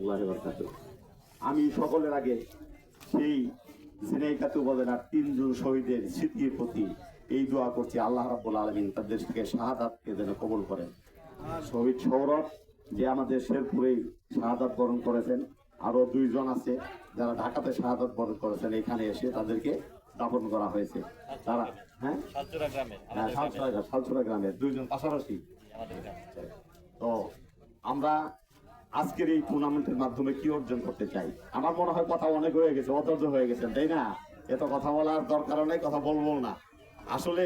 রহমতুল্লাহ বরকাত আমি সকলের আগে সেই ঝিনাইকাতু উপজেলার তিনজন শহীদের স্মৃতির প্রতি এই দোয়া করছি। আল্লাহ রাব্বুল আলমিন তাদের থেকে শাহাদাতকে যেন কবল করেন। শহীদ সৌরভ যে আমাদের শেরপুরেই শাহাদাত বরণ করেছেন আরও দুইজন আছে যারা ঢাকাতে শাহাদাত বরণ করেছেন এখানে এসে তাদেরকে দাপন করা হয়েছে। তারা হ্যাঁ? হ্যাঁ সালচুরা সালচুরা গ্রামের দুইজন পাশাপাশি। তো আমরা আজকের এই টুর্নামেন্টের মাধ্যমে কি অর্জন করতে চাই? আমার মনে হয় কথা অনেক হয়ে গেছে, অধৈর্য হয়ে গেছেন, তাই না? এত কথা বলার দরকার নেই, কথা বলব না। আসলে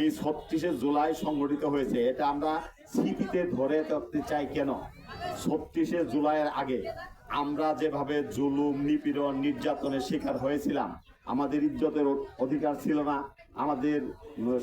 এই ছত্রিশে জুলাই সংগঠিত হয়েছে, এটা আমরা স্মৃতিতে ধরে রাখতে চাই কেন? ছত্রিশে জুলাইয়ের আগে আমরা যেভাবে জুলুম, নিপীড়ন, নির্যাতনের শিকার হয়েছিলাম, আমাদের ইজ্জতের অধিকার ছিল না, আমাদের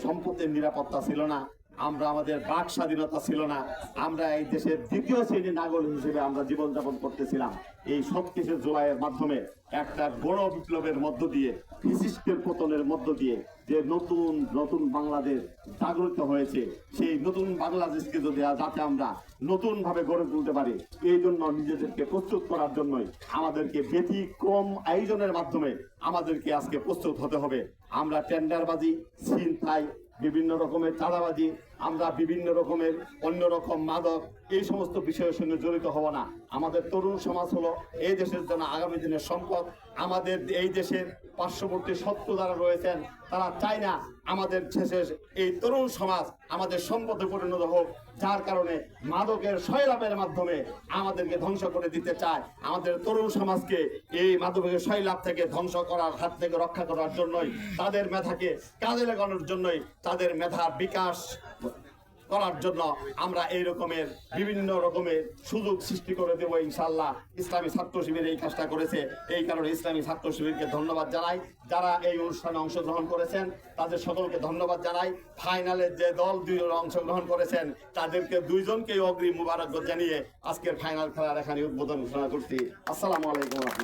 সম্পত্তির নিরাপত্তা ছিল না আমরা আমাদের বাক স্বাধীনতা ছিল না। আমরা এই দেশের দ্বিতীয় শ্রেণির নাগরিক হিসেবে আমরা জীবনযাপন করতেছিলাম। এই ছত্রিশে জুলাইয়ের মাধ্যমে একটা বড় বিপ্লবের মধ্য দিয়ে ফিসিস্টের পতনের মধ্য দিয়ে যে নতুন নতুন বাংলাদেশ জাগ্রত হয়েছে, সেই নতুন বাংলাদেশকে যদি যাতে আমরা নতুন ভাবে গড়ে তুলতে পারি, এই জন্য নিজেদেরকে প্রস্তুত করার জন্যই আমাদেরকে ব্যতিক্রম আয়োজনের মাধ্যমে আমাদেরকে আজকে প্রস্তুত হতে হবে। আমরা টেন্ডারবাজি, ছিনতাই, বিভিন্ন রকমের চাঁদাবাজি আমরা বিভিন্ন রকমের, অন্য রকম মাদক, এই সমস্ত বিষয়ের সঙ্গে জড়িত হব না। আমাদের তরুণ সমাজ হলো এই দেশের জন্য আগামী দিনের সম্পদ। আমাদের এই দেশের পার্শ্ববর্তী সত্য যারা রয়েছেন, তারা চায় না আমাদের শেষে এই তরুণ সমাজ আমাদের সম্পদে পরিণত হোক, যার কারণে মাদকের শৈলাভের মাধ্যমে আমাদেরকে ধ্বংস করে দিতে চায়। আমাদের তরুণ সমাজকে এই মাদকের শৈলাভ থেকে ধ্বংস করার হাত থেকে রক্ষা করার জন্যই, তাদের মেধাকে কাজে লাগানোর জন্যই তাদের মেধার বিকাশ করার জন্য আমরা এই রকমের বিভিন্ন রকমের সুযোগ সৃষ্টি করে দেবো ইনশাল্লাহ ইসলামী ছাত্র শিবির এই কাজটা করেছে। এই কারণে ইসলামী ছাত্র শিবিরকে ধন্যবাদ জানাই। যারা এই অনুষ্ঠানে অংশগ্রহণ করেছেন, তাদের সকলকে ধন্যবাদ জানাই। ফাইনালের যে দল দুইজন অংশগ্রহণ করেছেন, তাদেরকে দুইজনকে অগ্রিম মুবারক জানিয়ে আজকের ফাইনাল খেলার এখানে উদ্বোধন ঘোষণা করছি। আসসালামু আলাইকুম